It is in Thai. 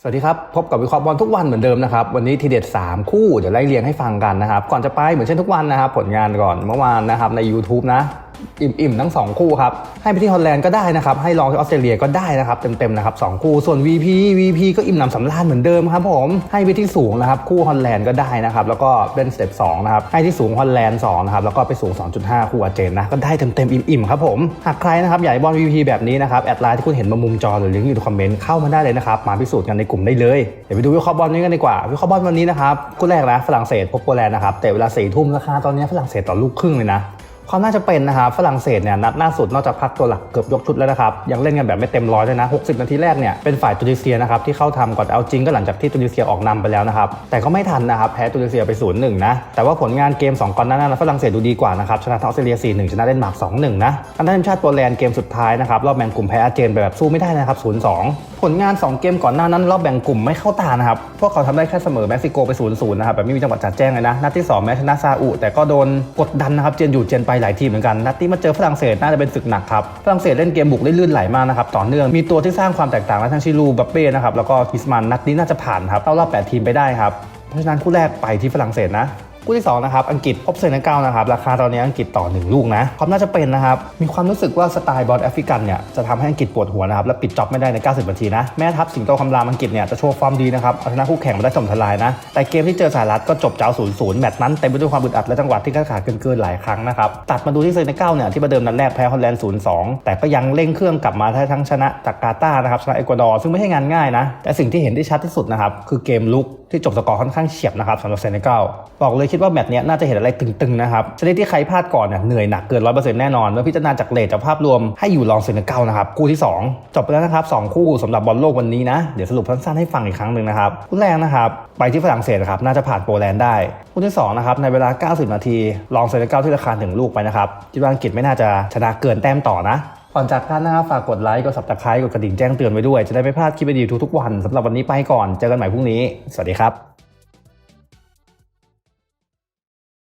สวัสดีครับ พบกับวิเคราะห์บอลทุกวันเหมือนเดิมนะครับ วันนี้ทีเด็ด 3 คู่ เดี๋ยวไล่เรียงให้ฟังกันนะครับ ก่อนจะไปเหมือนเช่นทุกวันนะครับ ผลงานก่อนเมื่อวานนะครับใน YouTube นะ อิ่มๆทั้ง 2 คู่ครับ ให้ไปที่ฮอลแลนด์ก็ได้นะครับ ให้ลองที่ออสเตรเลียก็ได้นะครับ เต็มๆนะครับสองคู่ ส่วน VP VP ก็อิ่มหนำสำราญเหมือนเดิมครับผมให้ไปที่สูงนะครับ คู่ฮอลแลนด์ก็ได้นะครับ แล้วก็เป็นสเต็ป2นะครับ ให้ที่สูงฮอลแลนด์2นะครับ แล้วก็ไปสูง 2.5 คู่อาเจนนะ ก็ได้เต็มๆอิ่มๆครับผม หากใครนะครับอยากบอล VP แบบนี้นะครับ แอดไลน์ที่คุณเห็นมามุมจอหรือลิงก์อยู่ในคอมเมนต์เข้ามาได้เลยนะครับ มาพิสูจน์กันในกลุ่มได้เลย เดี๋ยวไปดูวิเคราะห์บอลนี้กันดีกว่า วิเคราะห์บอลวันนี้นะครับ คู่แรกนะฝรั่งเศสพบโปแลนด์นะครับแต่เวลาสี่ทุ่มราคาตอนนี้ฝรั่งเศสต่อลูกครึ่งเลยนะ ความน่าจะเป็นนะครับฝรั่งเศสเนี่ยนัดล่าสุดนอกจากพักตัวหลักเกือบยกชุดแล้วนะครับยังเล่นกันแบบไม่เต็มร้อยเลยนะ 60 นาทีแรกเนี่ยเป็นฝ่ายตุนิเซียนะครับที่เข้าทำก่อนเอาจริงก็หลังจากที่ตุนิเซียออกนำไปแล้วนะครับแต่ก็ไม่ทันนะครับแพ้ตุนิเซียไป0-1นะนะว่าผลงานเกม 2ก่อนหน้านั้นนะฝรั่งเศสดูดีกว่านะครับชนะทออสเตรเลีย4-1ชนะเดนมาร์ก2-1นะทางด้านทีมชาติโปแลนด์เกมสุดท้ายนะครับรอบแบ่งกลุ่มแพ้อาร์เจนไปแบบสู้ไม่ได้นะครับ0-2ผลงาน 2 เกมก่อนหน้านั้นรอบแบ่งกลุ่มไม่เข้าตานะครับ พวกเขาทำได้แค่เสมอเม็กซิโกไป0-0นย์นะครับแบบไม่มีจังหวะจัดแจ้งเลยนะ นัดที่สองแม้ชนะซาอุ แต่ก็โดนกดดันนะครับ เจนอยู่เจนไปหลายทีมเหมือนกัน นัดที่มาเจอฝรั่งเศสน่าจะเป็นศึกหนักครับ ฝรั่งเศสเล่นเกมบุกได้ลื่นไหลมากนะครับ ต่อเนื่อง มีตัวที่สร้างความแตกต่างและทั้งชิลูบัปเป้นะครับ แล้วก็กิสมัน นัดนี้น่าจะผ่านครับเข้ารอบแปดทีมไปได้ครับ เพราะฉะนั้นคู่แรกไปที่ฝรั่งเศสนะ คู่ที่2นะครับอังกฤษพบเซนเกัลนะครับราคาตอนนี้อังกฤษต่อ 1 ลูกนะความน่าจะเป็นนะครับมีความรู้สึกว่าสไตล์บอลแอฟริกันเนี่ยจะทำให้อังกฤษปวดหัวนะครับและปิดจ็อบไม่ได้ใน 90 นาทีนะแม้ทัพสิงโตคำรามอังกฤษเนี่ยจะโชว์ฟอร์มดีนะครับเอาชนะคู่แข่งมาได้สมทลายนะแต่เกมที่เจอสหรัฐก็จบเจ้า0-0แมตช์นั้นเต็มไปด้วยความอึดอัดและจังหวะที่ขาดขาดเกินๆหลายครั้งนะครับตัดมาดูที่เซนเกัลเนี่ยที่ประเดิมนัดแรกแพ้ฮอลแลนด์0-2แต่ก็ยังเร่งเครื่องกลับมาได้ทั้งชนะจากกาตานะครับชนะเอกวาดอร์ซึ่งไม่ใช่งานง่ายนะแต่สิ่งที่เห็นได้ชัดที่สุดนะครับคือเกมลุกที่จบสกอร์ค่อนข้างเฉียบนะครับสำหรับเซนเกัลบอกเลยคิดว่าแมตช์นี้น่าจะเห็นอะไรตึงๆนะครับชนิดที่ใครพลาดก่อนเนี่ยเหนื่อยหนักเกิน100%แน่นอนเมื่อพิจารณาจากเลทจากภาพรวมให้อยู่รองเซนเกัลนะครับคู่ที่ 2 จบไปแล้วนะครับ2คู่สำหรับบอลโลกวันนี้นะเดี๋ยวสรุปสั้นๆให้ฟังอีกครั้งหนึ่งนะครับคู่แรกนะครับไปที่ฝรั่งเศสครับน่าจะผ่านโปแลนด์ได้คู่ที่2นะครับในเวลา 90 นาทีลองเซนเกัลที่ราคาหนึ่งลูกไปนะครับคิดว่าอังกฤษไม่น่าจะชนะเกินแต้มต่อนะก่อนจากกันนะครับฝากกดไลค์กด subscribe กดกระดิ่งแจ้งเตือนไว้ด้วย จะได้ไม่พลาดคลิปดีทุกๆวันสำหรับวันนี้ไปก่อนเจอกันใหม่พรุ่งนี้ สวัสดีครับ